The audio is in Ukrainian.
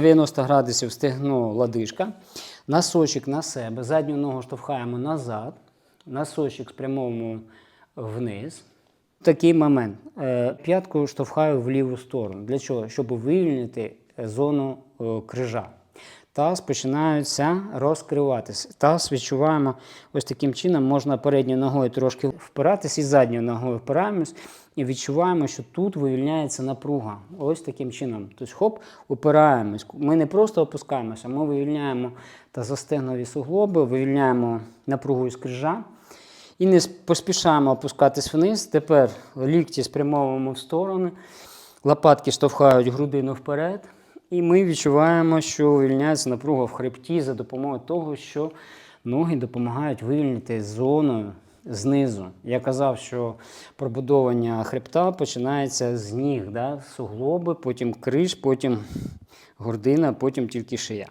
90 градусів стегно ладишка. Носочок на себе. Задню ногу штовхаємо назад. Носочок спрямовуємо вниз. Такий момент. П'яткою П'ятку штовхаю в ліву сторону. Для чого? Щоб вивільнити е, зону е, крижа. Таз починається розкриватися. Таз відчуваємо ось таким чином. Можна передньою ногою трошки впиратись і задньою ногою впираємось і відчуваємо, що тут вивільняється напруга. Ось таким чином. Тобто, хоп, упираємось. Ми не просто опускаємося, ми вивільняємо тазостегнові суглоби, вивільняємо напругу із крижа. І не поспішаємо опускатись вниз. Тепер лікті спрямовуємо в сторони, лопатки штовхають грудину вперед. І ми відчуваємо, що вивільняється напруга в хребті за допомогою того, що ноги допомагають вивільнити зону знизу. Я казав, що пробудовування хребта починається з ніг, да? суглоби, потім криш, потім гордина, потім тільки шия.